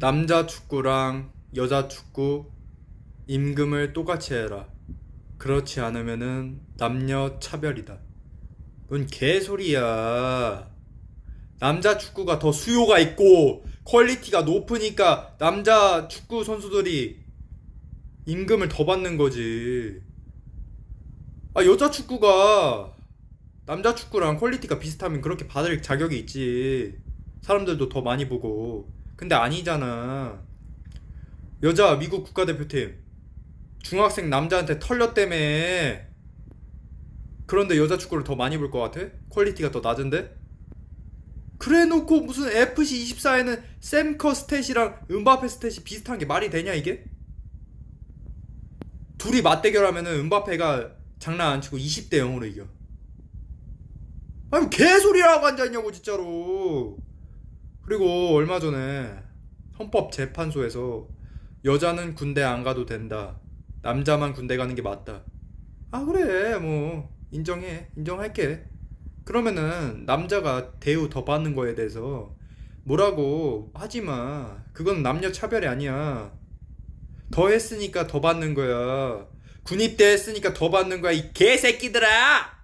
남자 축구랑 여자 축구 임금을 똑같이 해라. 그렇지 않으면은 남녀 차별이다. 뭔 개소리야. 남자 축구가 더 수요가 있고 퀄리티가 높으니까 남자 축구 선수들이 임금을 더 받는 거지. 아, 여자 축구가 남자 축구랑 퀄리티가 비슷하면 그렇게 받을 자격이 있지. 사람들도 더 많이 보고. 근데 아니잖아. 여자 미국 국가대표팀 중학생 남자한테 털렸다며. 그런데 여자 축구를 더 많이 볼 것 같아? 퀄리티가 더 낮은데? 그래 놓고 무슨 FC 24에는 샘커 스탯이랑 은바페 스탯이 비슷한 게 말이 되냐 이게? 둘이 맞대결하면은 은바페가 장난 안 치고 20대 0으로 이겨. 아니 뭐 개소리라고 앉아있냐고 진짜로. 그리고 얼마 전에 헌법재판소에서 여자는 군대 안 가도 된다. 남자만 군대 가는 게 맞다. 아 그래 뭐 인정해 인정할게. 그러면은 남자가 대우 더 받는 거에 대해서 뭐라고 하지 마. 그건 남녀 차별이 아니야. 더 했으니까 더 받는 거야. 군입대 했으니까 더 받는 거야 이 개새끼들아.